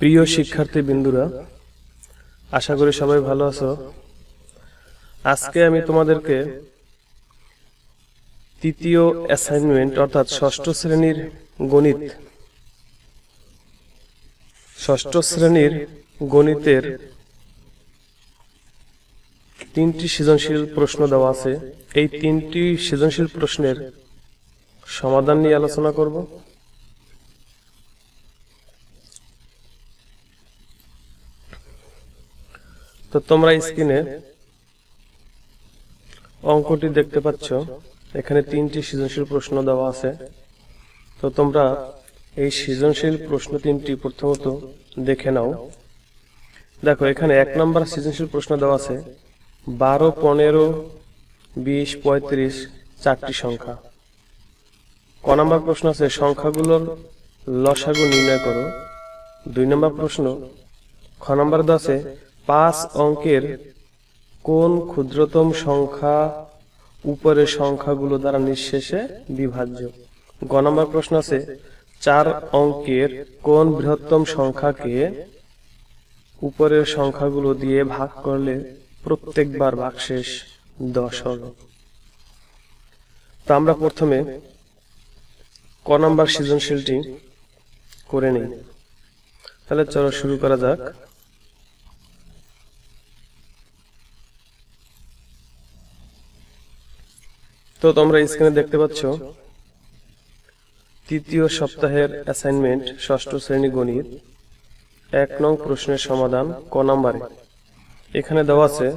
প্রিয় শিক্ষার্থী বিন্দুরা আশা করি সবাই ভালো আছো। আজকে আমি তোমাদেরকে তৃতীয় অ্যাসাইনমেন্ট অর্থাৎ ষষ্ঠ শ্রেণির গণিত, ষষ্ঠ শ্রেণির গণিতের তিনটি সৃজনশীল প্রশ্ন দেওয়া আছে। এই তিনটি সৃজনশীল প্রশ্নের সমাধান নিয়ে আলোচনা করব। তো তোমরা স্ক্রিনে অঙ্কটি দেখতে পাচ্ছ। এখানে তিনটি সৃজনশীল প্রশ্ন দেওয়া আছে। তো তোমরা এই সৃজনশীল প্রশ্ন তিনটি প্রথমত দেখে নাও। দেখো, এখানে এক নম্বর সৃজনশীল প্রশ্ন দেওয়া আছে। বারো, পনেরো, বিশ, পঁয়ত্রিশ, চারটি সংখ্যা। ক নম্বর প্রশ্ন আছে, সংখ্যাগুলোর লসাগু নির্ণয় করো। দুই নম্বর প্রশ্ন, খ নম্বর আছে পাঁচ অঙ্কের কোন ক্ষুদ্রতম সংখ্যা উপরের সংখ্যাগুলো দ্বারা নিঃশেষে বিভাজ্য? গ নম্বর প্রশ্ন আছে, চার অঙ্কের কোন বৃহত্তম সংখ্যাকে উপরের সংখ্যাগুলো দিয়ে ভাগ করলে প্রত্যেকবার ভাগশেষ দশ হবে তো আমরা প্রথমে ক নম্বর সৃজনশীলটি করে নিই। তাহলে চলো শুরু করা যাক। তো তোমরা স্ক্রিনে দেখতে পাচ্ছ, তৃতীয় সপ্তাহের অ্যাসাইনমেন্ট ষষ্ঠ শ্রেণি গণিত, এক নং প্রশ্নের সমাধান ক নম্বরে। এখানে দেওয়া আছে,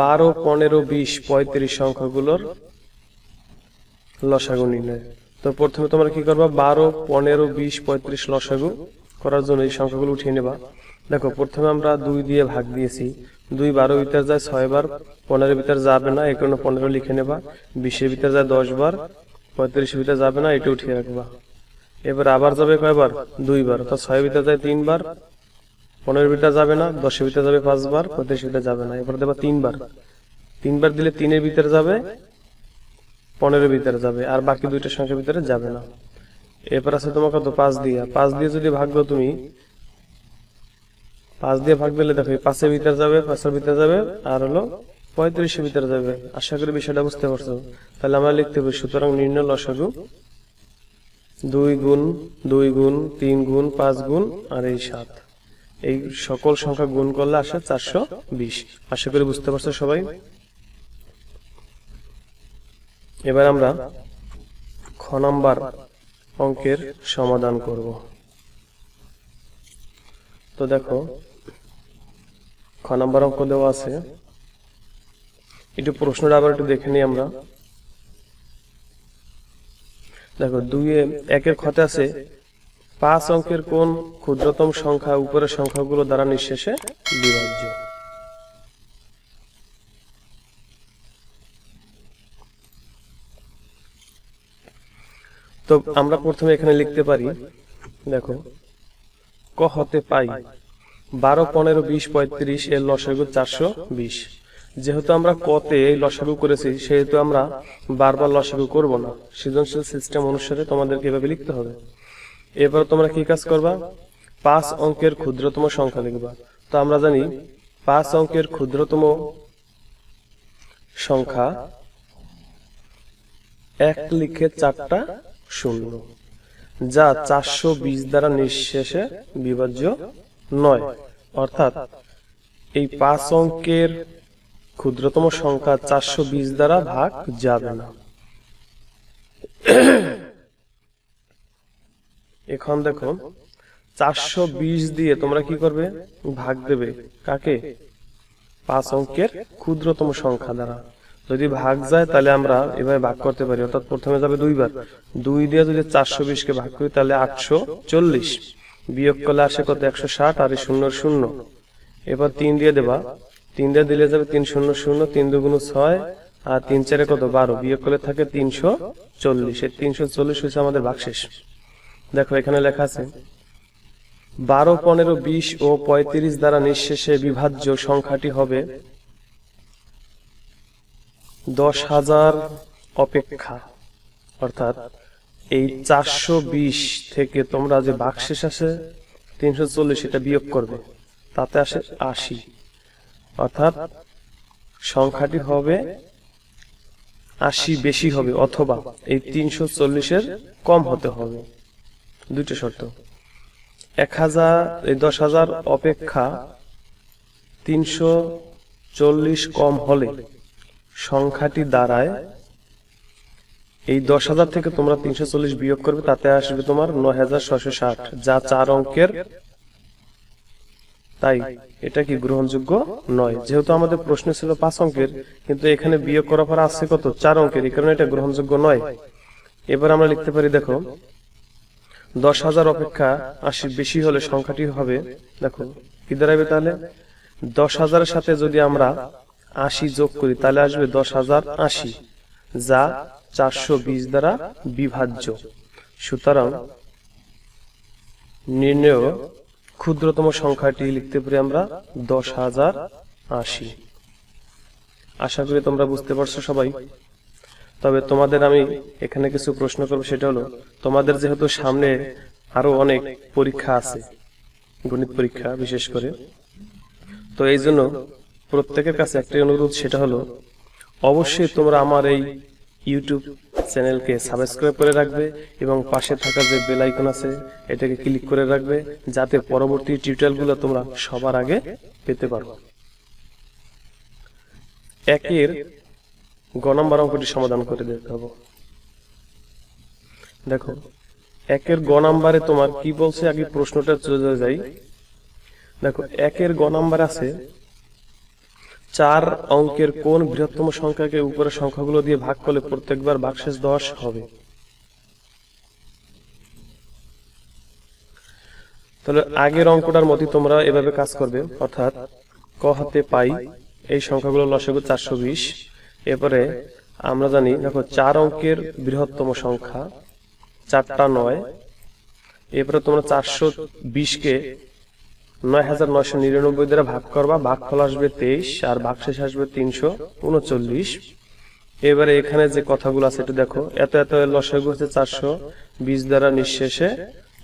বারো, পনেরো, বিশ, পঁয়ত্রিশ সংখ্যাগুলোর লসাগু নির্ণয়। তো প্রথমে তোমরা কি করবা? বারো, পনেরো, বিশ, পঁয়ত্রিশ লসাগু করার জন্য এই সংখ্যাগুলো উঠিয়ে নেবা। দেখো, প্রথমে আমরা দুই দিয়ে ভাগ দিয়েছি। দুই বারো ভিতর যায় ছয় বার, পনেরো ভিতর যাবে না এখানে পনেরো লিখে নেবা। বিশের ভিতর যায় দশ বার পঁয়ত্রিশ ভিতর যাবে না এটা উঠিয়ে রাখবা। এবার আবার যাবে কয়বার? দুইবার অর্থাৎ ছয় ভিতর যায় তিনবার পনেরো ভিতর যাবে না, দশের ভিতর যাবে পাঁচবার পঁয়ত্রিশ ভিতর যাবে না। এবার দেবা তিনবার তিনবার দিলে তিনের ভিতরে যাবে, পনেরো ভিতরে যাবে, আর বাকি দুইটা সংখ্যার ভিতরে যাবে না। এরপর আছে তোমার কত পাঁচ দিয়া। পাঁচ দিয়ে যদি ভাগ দাও তুমি পাঁচ দিয়ে ভাগ দিলে দেখো পাঁচের ভিতরে যাবে, পাঁচের ভিতরে যাবে, আর হলো পঁয়ত্রিশের ভিতরে যাবে। আশা করি বিষয়টা বুঝতে পারছ। তাহলে আমরা লিখতে পারি, সুতরাং নির্ণয় লসাগু দুই গুণ দুই গুণ, তিন গুণ, পাঁচ গুণ, আর এই সাত। এই সকল সংখ্যা গুণ করলে আসে চারশো বিশ। আশা করি বুঝতে পারছ সবাই? এবার আমরা খ নাম্বার অঙ্কের সমাধান করব। তো দেখো খ নাম্বার অঙ্ক দেওয়া আছে। একটু প্রশ্নটা আবার একটু দেখে নিই আমরা। দেখো, দুইয়ে একের খতে আছে, পাঁচ অঙ্কের কোন ক্ষুদ্রতম সংখ্যা উপরের সংখ্যাগুলো দ্বারা নিঃশেষে বিভাজ্য। তো আমরা প্রথমে এখানে লিখতে পারি, দেখো, ক হতে পাই। বারো, পনেরো, বিশ, পঁয়ত্রিশ, এর লসাগু চারশো বিশ। যেহেতু আমরা কতে এই লসাগু করেছি, সেহেতু আমরা বারবার লসাগু করব না। সৃজনশীল সিস্টেম অনুসারে তোমাদেরকে এভাবে লিখতে হবে। এবার তোমরা কি কাজ করবা? পাঁচ অঙ্কের ক্ষুদ্রতম সংখ্যা লিখবা। তো আমরা জানি, পাঁচ অঙ্কের ক্ষুদ্রতম সংখ্যা এক লিখে চারটা শূন্য, যা চারশো বিশ দ্বারা নিঃশেষে বিভাজ্য নয়। অর্থাৎ এই পাঁচ অঙ্কের ক্ষুদ্রতম সংখ্যা চারশো বিশ দ্বারা ভাগ যাবে না। এখন দেখো, চারশো বিশ দিয়ে তোমরা কি করবে? ভাগ দেবে। কাকে? পাঁচ অঙ্কের ক্ষুদ্রতম সংখ্যা দ্বারা। যদি ভাগ যায়, তাহলে আমরা এভাবে ভাগ করতে পারি। অর্থাৎ প্রথমে যাবে দুইবার। দুই দিয়ে যদি চারশো বিশকে ভাগ করি, তাহলে আটশো চল্লিশ। বিয়োগ করলে আসে কত? একশো ষাট আর শূন্য শূন্য। এবার তিন দিয়ে দেবা। তিন দিয়ে দিলে যাবে তিন শূন্য শূন্য, তিন দুগুণ ছয়, আর তিন চারে কত? বারো। বিয়োগ করলে থাকে তিনশো চল্লিশ। এই তিনশো চল্লিশ হচ্ছে আমাদের ভাগশেষ। দেখো, এখানে লেখা আছে, বারো, পনেরো, বিশ ও পঁয়ত্রিশ দ্বারা নিঃশেষে বিভাজ্য সংখ্যাটি হবে দশ হাজার অপেক্ষা। অর্থাৎ এই চারশো বিশ থেকে তোমরা যে বাকশেষ আছে, তিনশো চল্লিশ এটা বিয়োগ করবে, তাতে আসে আশি। অর্থাৎ সংখ্যাটি হবে আশি বেশি হবে অথবা এই তিনশো চল্লিশের কম হতে হবে। দুইটা শর্ত। এক হাজার, এই দশ হাজার অপেক্ষা তিনশো চল্লিশ কম হলে সংখ্যাটি দাঁড়ায় এই দশ হাজার থেকে তোমরা তিনশো চল্লিশ বিয়োগ করবে, তাতে আসবে তোমার নয় হাজার ছশো ষাট, যা চার অঙ্কের। তাই এটা কি গ্রহণযোগ্য নয়? যেহেতু আমাদের প্রশ্ন ছিল পাঁচ অঙ্কের, কিন্তু এখানে বিয়োগ করার পর আসছে কত? চার অঙ্কের, এই কারণে এটা গ্রহণযোগ্য নয়। এবার আমরা লিখতে পারি, দেখো, দশ হাজার অপেক্ষা আশি বেশি হলে সংখ্যাটি হবে, দেখো, কি দাঁড়াবে তাহলে? দশ হাজারের সাথে যদি আমরা আশি যোগ করি, তাহলে আসবে দশ হাজার আশি, যা চারশো বিশ দ্বারা বিভাজ্য। সুতরাং নির্ণয়, ক্ষুদ্রতম সংখ্যাটি লিখতে পারি আমরা দশ হাজার আশি। আশা করি তোমরা বুঝতে পারছ সবাই। তবে তোমাদের আমি এখানে কিছু প্রশ্ন করব, সেটা হলো, তোমাদের যেহেতু সামনে আরও অনেক পরীক্ষা আছে, গণিত পরীক্ষা বিশেষ করে, তো এই জন্য প্রত্যেকের কাছে একটাই অনুরোধ, সেটা হলো, অবশ্যই তোমরা আমার এই ইউটিউব চ্যানেলকে সাবস্ক্রাইব করে রাখবে এবং পাশে থাকা যে বেল আইকন আছে, এটাকে ক্লিক করে রাখবে যাতে পরবর্তী টিউটোরিয়ালগুলো তোমরা সবার আগে পেতে পারো। একের গ নম্বর অঙ্কটি সমাধান করে দেখতে হবে। দেখো, একের গ নাম্বারে তোমার কি বলছে? আগে প্রশ্নটা চলে যাই দেখো, একের গ নাম্বার আছে চার অঙ্কের কোন বৃহত্তম সংখ্যাকে উপরের সংখ্যাগুলো দিয়ে ভাগ করলে প্রত্যেকবার বাক্সেস দশ হবে। তাহলে আগের অঙ্কটার মতই তোমরা এভাবে কাজ করবে, অর্থাৎ ক হাতে পাই, এই সংখ্যাগুলো লসাগু চারশো বিশ। এরপরে আমরা জানি, দেখো, চার অঙ্কের বৃহত্তম সংখ্যা, চারটা নয়। এরপরে তোমরা চারশো বিশকে নয় হাজার নয়শো নিরানব্বই দ্বারা ভাগ করবা, ভাগ ফল আসবে তেইশ, আর ভাগ শেষ আসবে তিনশো উনচল্লিশ। এবারে এখানে যে কথাগুলো আছে একটু দেখো, এত এত লসাগু হচ্ছে চারশো বিশ দ্বারা নিঃশেষে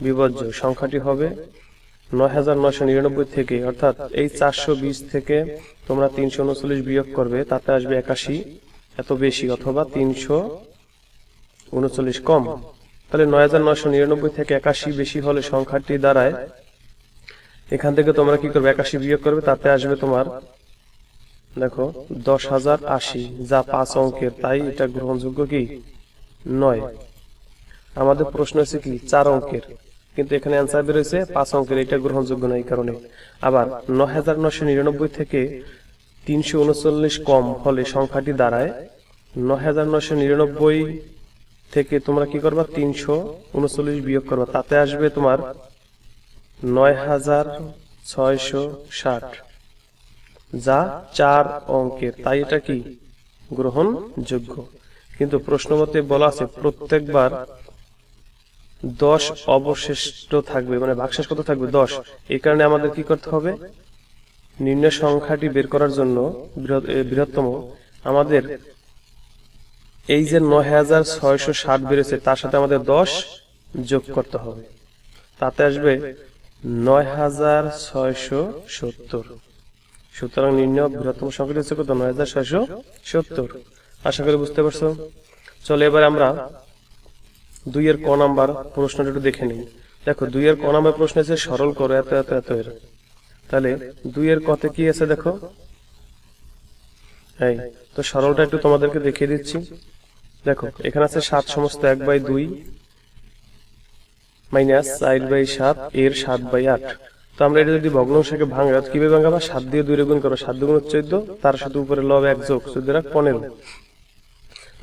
বিভজ্য সংখ্যাটি হবে নয় হাজার নয়শো নিরানব্বই থেকে, অর্থাৎ এই চারশো বিশ থেকে তোমরা তিনশো উনচল্লিশ বিয়োগ করবে, তাতে আসবে একাশি, এত বেশি, অথবা তিনশো উনচল্লিশ কম। তাহলে নয় হাজার নয়শো নিরানব্বই থেকে একাশি বেশি হলে সংখ্যাটি দাঁড়ায় এখান থেকে তোমরা কি করবে? একাশি বিয়োগ করবে, তাতে আসবে তোমার, দেখো, দশ হাজার আশি, যা পাঁচ অঙ্কের, তাই এটা গ্রহণযোগ্য কি? নয়। আমাদের প্রশ্ন হচ্ছে কি? চার অঙ্কের। কিন্তু এখানে অ্যান্সার বেরোয়েছে পাঁচ অঙ্কের, এটা গ্রহণযোগ্য নয় এই কারণে। আবার, নয় হাজার নশো নিরানব্বই থেকে তিনশো উনচল্লিশ কম হলে সংখ্যাটি দাঁড়ায়, নয় হাজার নশো নিরানব্বই থেকে তোমরা কি করবা? তিনশো উনচল্লিশ বিয়োগ করবা। তাতে আসবে তোমার নয় হাজার ছয়শো ষাট। যা চার অঙ্কের। তাই এটা কি? গ্রহণযোগ্য। কিন্তু প্রশ্নমতে বলা আছে, প্রত্যেকবার দশ অবশিষ্ট থাকবে মানে ভাগশেষ কত থাকবে? দশ। এই কারণে আমাদের কি করতে হবে? নিম্ন সংখ্যাটি বের করার জন্য বৃহত্তম আমাদের এই যে নয় হাজার ছয়শো ষাট বেড়েছে, তার সাথে আমাদের দশ যোগ করতে হবে। তাতে আসবে নয় হাজার ছয়শো সত্তর। সুতরাং হচ্ছে নয় হাজার ছয়শো সত্তর। আশা বুঝতে পারছ? চলো এবার আমরা দুইয়ের ক নাম্বার প্রশ্নটা একটু দেখে নিই। দেখো, দুইয়ের ক নাম্বার প্রশ্ন আছে সরল করো, এত এত এত এর। তাহলে দুইয়ের কতে কি আছে দেখো? এই, তো সরলটা একটু তোমাদেরকে দেখিয়ে দিচ্ছি। দেখো, এখানে আছে সাত সমস্ত এক বাই দুই। মাইনাস চার বাই সাত এর সাত বাই আট। তো আমরা এটা যদি ভগ্নাংশকে ভাঙা কীভাবে ভাঙাবা সাত দিয়ে দুই গুণ করো সাত দুগুণ চোদ্দ তার সাথে উপরে লব এক যোগ চোদ্দ রাখ পনেরো।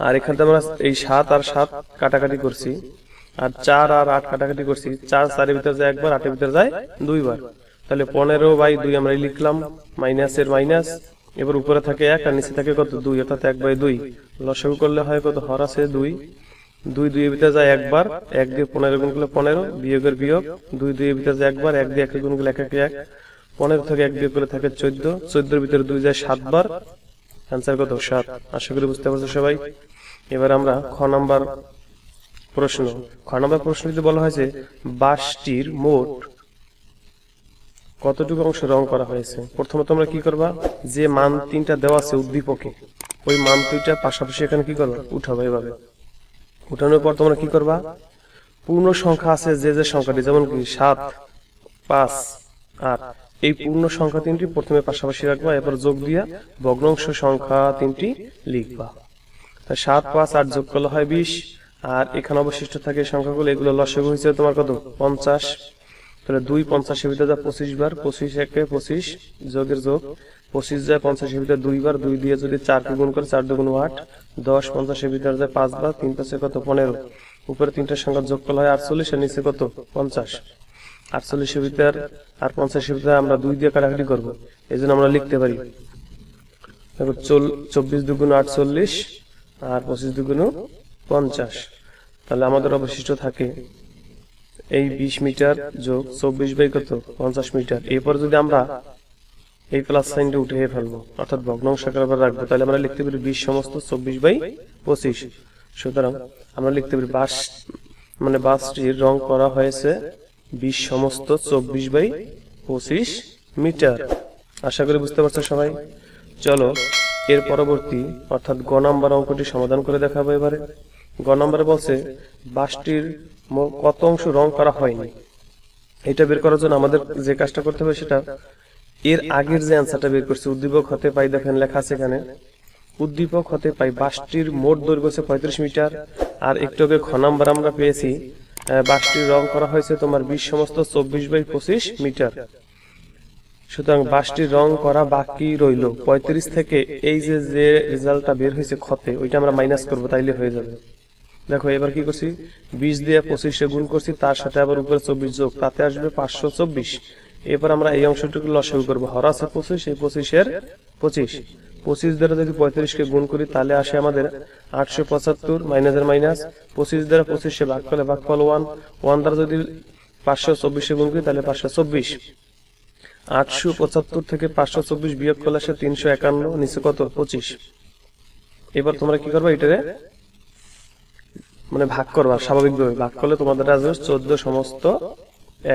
আর এখান থেকে আমরা এই সাত আর সাত কাটাকাটি করছি। আর চার আর আট কাটাকাটি করছি। চার চারের ভিতরে যায় একবার আটের ভিতরে যায় দুইবার। তাহলে পনেরো বাই দুই আমরা লিখলাম মাইনাসের মাইনাস। এবার উপরে থাকে এক আর নিচে থাকে কত? দুই অর্থাৎ এক বাই দুই। লসাগু করলে হয় কত? হর আছে দুই। দুই দুই ভিতরে যায় একবার, এক দিয়ে পনেরো গুণ করলে পনেরো, বিয়োগের বিয়োগ। দুই দুই ভিতরে যায় একবার, এক দিয়ে এক গুণ করলে এক এক। এক পনেরো থেকে এক বিয়োগ করলে থাকে চোদ্দ, চোদ্দোর ভিতরে দুই যায় সাতবার। অ্যান্সার কত? সাত। আশা করি বুঝতে পারছ সবাই। এবার আমরা খ নাম্বার প্রশ্ন। খ নম্বর প্রশ্নটিতে বলা হয়েছে বাসটির মোট কতটুকু অংশ রং করা হয়েছে? প্রথমে তোমরা কি করবা? যে মান তিনটা দেওয়া আছে উদ্দীপকে, ওই মান দুইটা পাশাপাশি এখানে কি করবা? উঠাবো এভাবে। উঠানোর পর তোমরা কি করবা? পূর্ণ সংখ্যা আছে যে যে সংখ্যাটি, যেমন কি সাত, পাঁচ, আট। এই পূর্ণ সংখ্যা তিনটি প্রথমে পাশাপাশি রাখবা, এরপর যোগ দিয়া ভগ্নাংশ সংখ্যা তিনটি লিখবা। তা সাত, পাঁচ, আট যোগ করলে হয় বিশ, আর এখানে অবশিষ্ট থাকে সংখ্যাগুলো, এগুলো লসগু হয়েছে তোমার কত? পঞ্চাশ। তাহলে দুই পঞ্চাশের ভিতরে যা পঁচিশ বার, পঁচিশ একে পঁচিশ যোগের যোগ পঁচিশ যায় পঞ্চাশের ভিতরে দুইবার দুই দিয়ে যদি চারকে গুণ করে চার দুগুণ আট, দশ পঞ্চাশের ভিতরে যায় পাঁচ বার, তিন পাঁচে কত পনেরো? উপরে তিনটা সংখ্যা যোগ করলে হয় আটচল্লিশ আর নিচে কত? পঞ্চাশ। আটচল্লিশের ভিতর আর পঞ্চাশের ভিতরে আমরা দুই দিয়ে কাটাকাটি করব। এই জন্য আমরা লিখতে পারি। দেখো চব্বিশ দুগুণ আটচল্লিশ আর পঁচিশ দুগুণ পঞ্চাশ। তাহলে আমাদের অবশিষ্ট থাকে এই বিশ মিটার যোগ চব্বিশ বাই কত? পঞ্চাশ মিটার। এরপর যদি আমরা এই প্লাস সাইনটা উঠে ফেলব। অর্থাৎ ভগ্নাংশ আকারে রাখব। তাহলে আমরা লিখতে পারি বিশ সমস্ত চব্বিশ বাই পঁচিশ। সুতরাং আমরা লিখতে পারি বাস মানে বাসটির রং করা হয়েছে বিশ সমস্ত চব্বিশ বাই পঁচিশ মিটার। আশা করি বুঝতে পারছ সবাই? চলো, এর পরবর্তী, অর্থাৎ গ নাম্বার অঙ্কটি সমাধান করে দেখাবো এবারে। গ নাম্বারে বলছে, বাসটির কত অংশ রং করা হয়নি। এটা বের করার জন্য আমাদের যে কাজটা করতে হবে সেটা এর আগের যে অ্যান্সারটা বের করছে, উদ্দীপক হতে পাই দেখেন লেখা আছে এখানে। উদ্দীপক হতে পাই বাসটির মোট দৈর্ঘ্য হচ্ছে পঁয়ত্রিশ মিটার, আর একটু আগে খ নাম্বার আমরা পেয়েছি বাসটির রং করা হয়েছে তোমার বিশ সমস্ত চব্বিশ বাই পঁচিশ মিটার। সুতরাং বাসটির রং করা বাকি রইল। পঁয়ত্রিশ থেকে এই যে যে রেজাল্টটা বের হয়েছে ক্ষতে ওইটা আমরা মাইনাস করব, তাইলে হয়ে যাবে। দেখো, এবার কি করছি? বিশ দিয়ে পঁচিশে গুণ করছি, তার সাথে আবার উপরে চব্বিশ যোগ, তাতে আসবে পাঁচশো চব্বিশ। এবার আমরা এই অংশটুকু লসাগু করব। হর আছে পঁচিশ, এই পঁচিশের পঁচিশ। পঁচিশ দ্বারা যদি পঁয়ত্রিশকে গুণ করি, তাহলে আসে আমাদের আটশো পঁচাত্তর মাইনাসের মাইনাস পঁচিশ দ্বারা পঁচিশে ভাগ করলে ভাগ ফল ওয়ান ওয়ান দ্বারা যদি পাঁচশো চব্বিশে গুণ করি, তাহলে পাঁচশো চব্বিশ। আটশো পঁচাত্তর থেকে পাঁচশো চব্বিশ বিয়োগ করলে আসে তিনশো একান্ন, নিচে কত? পঁচিশ। এবার তোমরা কি করবে এটারে? মানে ভাগ করবা, স্বাভাবিকভাবে। ভাগ করলে তোমাদের আসবে চোদ্দ সমস্ত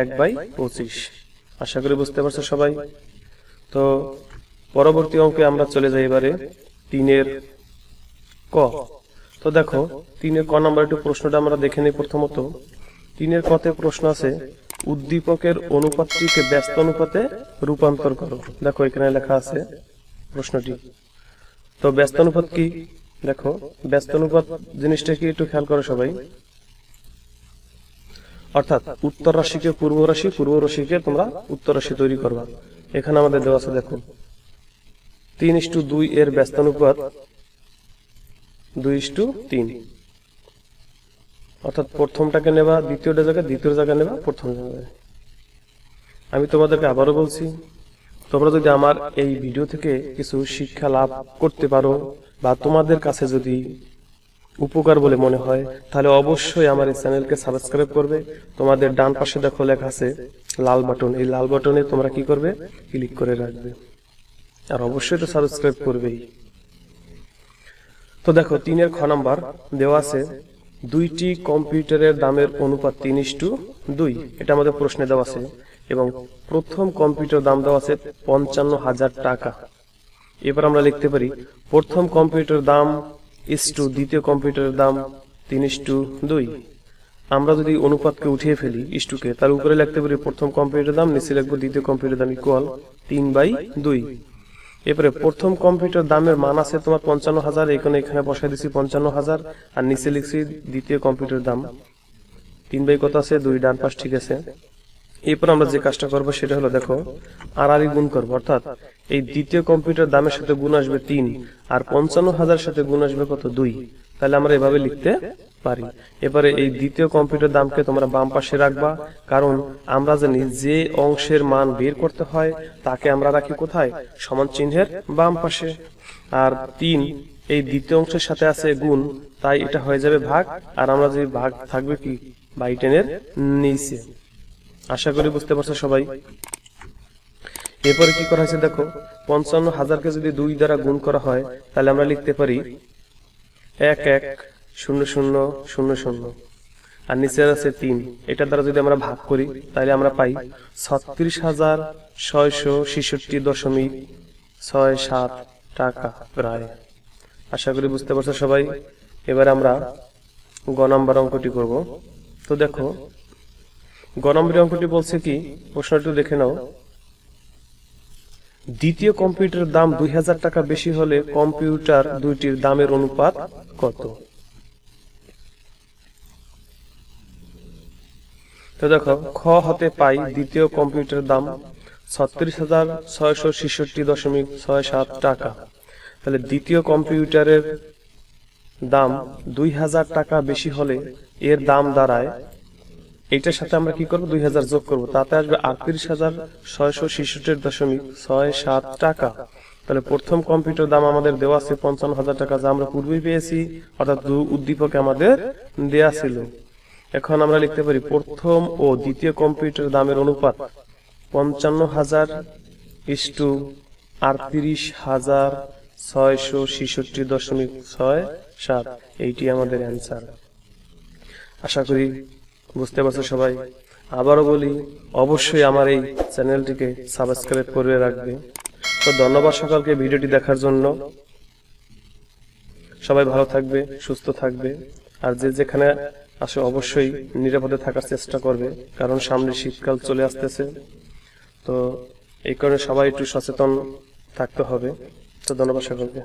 এক বাই পঁচিশ। আশা করি বুঝতে পারছ সবাই। তো পরবর্তী অঙ্কে আমরা চলে যাই এবারে তিনের ক। তো দেখো, তিনের ক নাম্বার একটু প্রশ্নটা আমরা দেখে নিই প্রথমত। তিনের কতে প্রশ্ন আছে, উদ্দীপকের অনুপাতটিকে ব্যস্ত অনুপাতে রূপান্তর করো। দেখো, এখানে লেখা আছে প্রশ্নটি। তো ব্যস্ত অনুপাত কি? দেখো, ব্যস্ত অনুপাত জিনিসটা কি একটু খেয়াল করো সবাই। অর্থাৎ উত্তর রাশিকে পূর্ব রাশি, পূর্ব রাশিকে তোমরা উত্তর রাশি তৈরি করবা। এখানে আমাদের দেওয়া আছে, দেখো, তিন ইস্টু দুই এর ব্যস্তানুপাত দুই ইস্টু তিন। অর্থাৎ প্রথমটাকে নেবা, দ্বিতীয়টা জায়গায়, দ্বিতীয় জায়গায় নেবা, প্রথম জায়গায় আমি তোমাদেরকে আবারও বলছি, তোমরা যদি আমার এই ভিডিও থেকে কিছু শিক্ষা লাভ করতে পারো বা তোমাদের কাছে যদি উপকার বলে মনে হয়, তাহলে অবশ্যই আমার এই চ্যানেলকে সাবস্ক্রাইব করবে। তোমাদের ডান পাশে দেখো লেখা আছে, লাল বাটন এই লাল বাটনে তোমরা কি করবে? ক্লিক করে রাখবে। আর অবশ্যই তো সাবস্ক্রাইব করবেই। তো দেখো, তিনের খ নাম্বার দেওয়া আছে, দুইটি কম্পিউটারের দামের অনুপাত তিন ইস্টু দুই। এটা আমাদের প্রশ্নে দেওয়া আছে। এবং প্রথম কম্পিউটার দাম দেওয়া আছে পঞ্চান্ন হাজার টাকা। এবার আমরা লিখতে পারি, প্রথম কম্পিউটার দাম ইস্টু দ্বিতীয় কম্পিউটারের দাম তিন ইস্টু দুই। আমরা যদি অনুপাতকে উঠিয়ে ফেলি ইস্টুকে তার উপরে লিখতে পারি প্রথম কম্পিউটার দাম, নিচে লিখব দ্বিতীয় কম্পিউটার দাম ইকুয়াল তিন বাই দুই। এরপরে প্রথম কম্পিউটার দামের মান আছে তোমার পঞ্চান্ন হাজার এখানে এখানে বসাই দিছি পঞ্চান্ন হাজার, আর নিচে লিখছি দ্বিতীয় কম্পিউটার দাম। তিন বাই কত আছে? দুই, ডান পাশ ঠিক আছে। এরপর আমরা যে কাজটা করব সেটা হলো দেখো আর গুণ করব, অর্থাৎ এই দ্বিতীয় কম্পিউটার দামের সাথে গুণ আসবে তিন, আর পঞ্চান্ন হাজার সাথে গুণ আসবে কত দুই? তাহলে আমরা এভাবে লিখতে পারি। এবারে এই দ্বিতীয় কম্পিউটার দামকে তোমরা বাম পাশে রাখবা, কারণ আমরা জানি যে অংশের মান বের করতে হয়, তাকে আমরা রাখি কোথায়? সমান চিহ্নের বাম পাশে। আর তিন, এই দ্বিতীয় অংশের সাথে আছে গুণ, তাই এটা হয়ে যাবে ভাগ, আর আমরা যদি ভাগ থাকবে কি? বাই টেনের নিচে। আশা করি বুঝতে পারছ সবাই। এরপরে কি করা হয়েছে দেখো, পঞ্চান্ন হাজারকে যদি দুই দ্বারা গুণ করা হয়, তাহলে আমরা লিখতে পারি এক এক শূন্য শূন্য শূন্য শূন্য। আর নিচের আছে তিন। এটা দ্বারা যদি আমরা ভাগ করি, তাহলে আমরা পাই ছত্রিশ হাজার ছয়শো ছেষট্টি দশমিক ছয় সাত টাকা প্রায় আশা করি বুঝতে পারছ সবাই। এবার আমরা গ নম্বর অঙ্কটি করব। তো দেখো গ নম্বরের অঙ্কটি বলছে কি? প্রশ্নটি দেখে নাও। দ্বিতীয় কম্পিউটারের দাম দুই হাজার টাকা বেশি হলে কম্পিউটার দুইটির দামের অনুপাত কত? তো দেখো, খ হতে পাই দ্বিতীয় কম্পিউটারের দাম ছত্রিশ হাজার ছয়শো ছেষট্টি দশমিক ছয় সাত টাকা। তাহলে দ্বিতীয় কম্পিউটারের দাম দুই হাজার টাকা বেশি হলে এর দাম দাঁড়ায় এইটার সাথে আমরা কি করব? দুই হাজার যোগ করব। তাতে আসবে আটত্রিশ হাজার ছয়শো ছেষট্টি দশমিক ছয় সাত টাকা। তাহলে প্রথম কম্পিউটার দাম আমাদের দেওয়া আছে পঞ্চান্ন হাজার টাকা, যা আমরা পূর্বেই পেয়েছি, অর্থাৎ দু উদ্দীপকে আমাদের দেয়া ছিল। এখন আমরা লিখতে পারি, প্রথম ও দ্বিতীয় কম্পিউটার দামের অনুপাত পঞ্চান্ন হাজার ইস্টু আটত্রিশ হাজার ছয়শো ছেষট্টি দশমিক ছয় সাত। এইটি আমাদের অ্যান্সার। আশা করি বুঝতে পারছ সবাই? আবারও বলি, অবশ্যই আমার এই চ্যানেলটিকে সাবস্ক্রাইব করে রাখবে। তো ধন্যবাদ সকলকে ভিডিওটি দেখার জন্য। সবাই ভালো থাকবে, সুস্থ থাকবে। আর যে যেখানে আসে অবশ্যই নিরাপদে থাকার চেষ্টা করবে, কারণ সামনে শীতকাল চলে আসতেছে। তো এই কারণে সবাই একটু সচেতন থাকতে হবে। তো ধন্যবাদ সকলকে।